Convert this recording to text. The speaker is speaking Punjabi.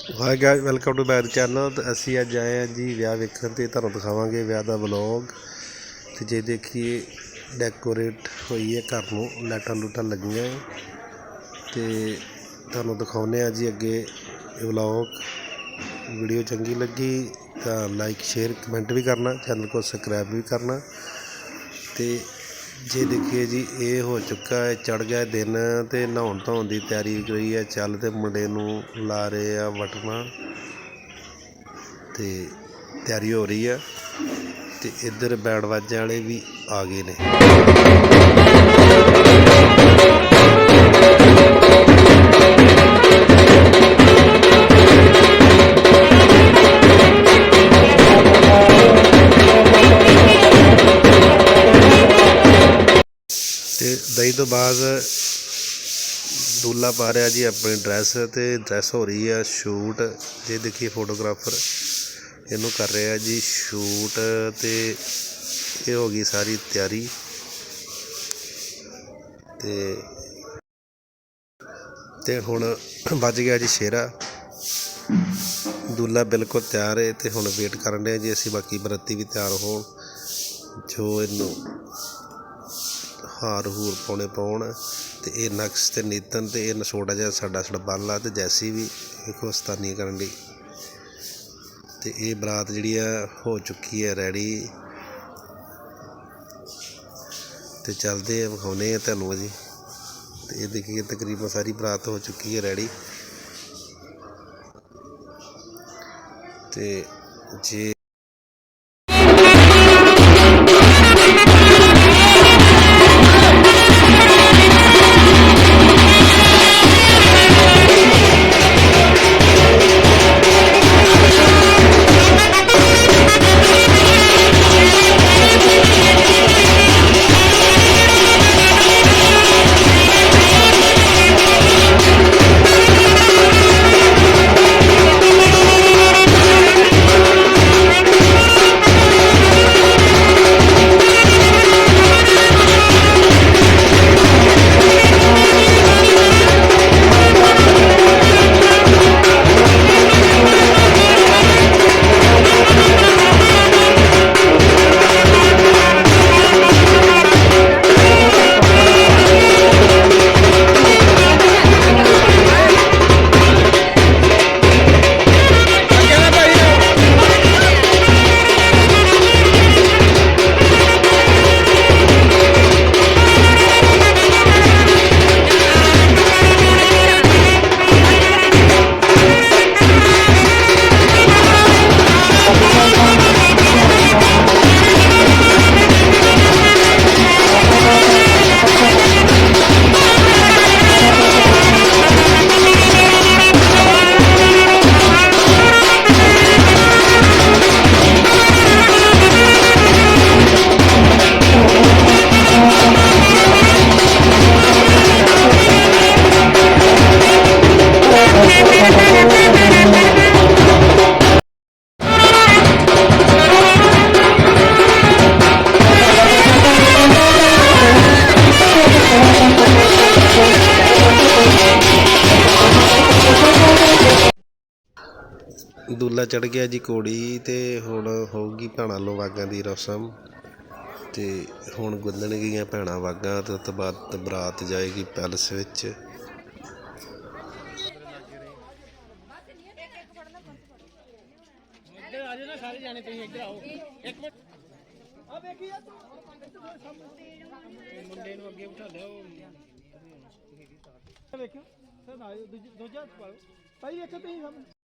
Hi guys welcome to my channel ਤੇ ਅਸੀਂ ਅੱਜ ਆਏ ਹਾਂ ਜੀ ਵਿਆਹ ਵੇਖਣ ਤੇ ਤੁਹਾਨੂੰ ਦਿਖਾਵਾਂਗੇ ਵਿਆਹ ਦਾ ਵਲੌਗ ਤੇ ਜੇ ਦੇਖੀਏ ਡੈਕੋਰੇਟ ਹੋਈ ਹੈ ਘਰ ਨੂੰ, ਲਾਈਟਾਂ ਲੂਟਾਂ ਲੱਗੀਆਂ ਹੈ। ਤੇ ਤੁਹਾਨੂੰ ਦਿਖਾਉਂਦੇ ਆ ਜੀ ਅੱਗੇ ਇਹ ਵਲੌਗ ਵੀਡੀਓ ਚੰਗੀ ਲੱਗੀ ਤਾਂ ਲਾਈਕ ਸ਼ੇਅਰ ਕਮੈਂਟ ਵੀ ਕਰਨਾ ਚੈਨਲ को ਸਬਸਕ੍ਰਾਈਬ ਵੀ ਕਰਨਾ। ਤੇ ਜੇ ਦੇਖੀਏ ਜੀ, ਇਹ ਹੋ ਚੁੱਕਾ ਹੈ, ਚੜ੍ਹ ਗਿਆ ਦਿਨ ਅਤੇ ਨਹਾਉਣ ਧੋਣ ਦੀ ਤਿਆਰੀ ਹੋਈ ਹੈ। ਚੱਲ ਅਤੇ ਮੁੰਡੇ ਨੂੰ ਲਾ ਰਹੇ ਆ ਵਟਣਾ ਅਤੇ ਤਿਆਰੀ ਹੋ ਰਹੀ ਆ ਅਤੇ ਇੱਧਰ ਬੈਂਡ ਵਾਜਿਆਂ ਵਾਲੇ ਵੀ ਆ ਗਏ ਨੇ। ਅਤੇ ਦਹੀਂ ਤੋਂ ਬਾਅਦ ਦੂਲਾ ਪਾ ਰਿਹਾ ਜੀ ਆਪਣੀ ਡਰੈਸ ਤੇ ਡਰੈਸ ਹੋ ਰਹੀ ਆ ਸ਼ੂਟ ਜੇ ਦੇਖੀਏ ਫੋਟੋਗ੍ਰਾਫਰ ਇਹਨੂੰ ਕਰ ਰਿਹਾ ਜੀ ਸ਼ੂਟ ਅਤੇ ਇਹ ਹੋ ਗਈ ਸਾਰੀ ਤਿਆਰੀ। ਤੇ ਤੇ ਹੁਣ ਵੱਜ ਗਿਆ ਜੀ ਸ਼ੇਰਾ। ਦੁੱਲਾ ਬਿਲਕੁਲ ਤਿਆਰ ਹੈ ਤੇ ਹੁਣ ਵੇਟ ਕਰਨ ਡਿਆ ਜੀ ਅਸੀਂ ਬਾਕੀ ਬਰਤੀ ਵੀ ਤਿਆਰ ਹੋਣ। ਜੋ ਇਹਨੂੰ ਹਾਰ ਹੂਰ ਪਾਉਣੇ ਪਾਉਣ। ਅਤੇ ਇਹ ਨਕਸ਼ ਅਤੇ ਨੀਤਨ ਅਤੇ ਇਹ ਛੋਟਾ ਜਿਹਾ ਸਾਡਾ ਸੜਬਾਲਾ ਅਤੇ ਜੈਸੀ ਵੀ ਇਹ ਸਤਾਨੀ ਕਰਨ ਲਈ ਅਤੇ ਇਹ ਬਰਾਤ ਜਿਹੜੀ ਆ ਹੋ ਚੁੱਕੀ ਹੈ ਰੈਡੀ। ਤੇ ਚੱਲਦੇ ਆ ਵਿਖਾਉਨੇ ਆ ਤੁਹਾਨੂੰ ਜੀ ਤੇ ਇਹ ਦੇਖੀਏ ਤਕਰੀਬਨ ਸਾਰੀ ਬਰਾਤ ਹੋ ਚੁੱਕੀ ਹੈ ਰੈਡੀ। ਤੇ ਜੇ ਦੂਲਾ ਚੜ੍ਹ ਗਿਆ ਜੀ ਕੋੜੀ ਅਤੇ ਹੁਣ ਹੋਊਗੀ ਭੈਣਾਂ ਲੋ ਵਾਗਾਂ ਦੀ ਰਸਮ ਅਤੇ ਹੁਣ ਗੁੰਦਣ ਗਈਆਂ ਭੈਣਾਂ ਵਾਗਾਂ ਅਤੇ ਉਸ ਤੋਂ ਬਾਅਦ ਬਰਾਤ ਜਾਏਗੀ ਪੈਲਸ ਵਿੱਚ। ਮੁੰਡੇ ਨੂੰ ਅੱਗੇ ਬਿਠਾ ਲਿਓ ਵੇਖਿਓ ਸਰ ਆਇਓ ਦੂਜਾ ਪਾਓ ਭਾਈ ਵੇਖੋ ਤੁਸੀਂ ਸਾਹਮਣੇ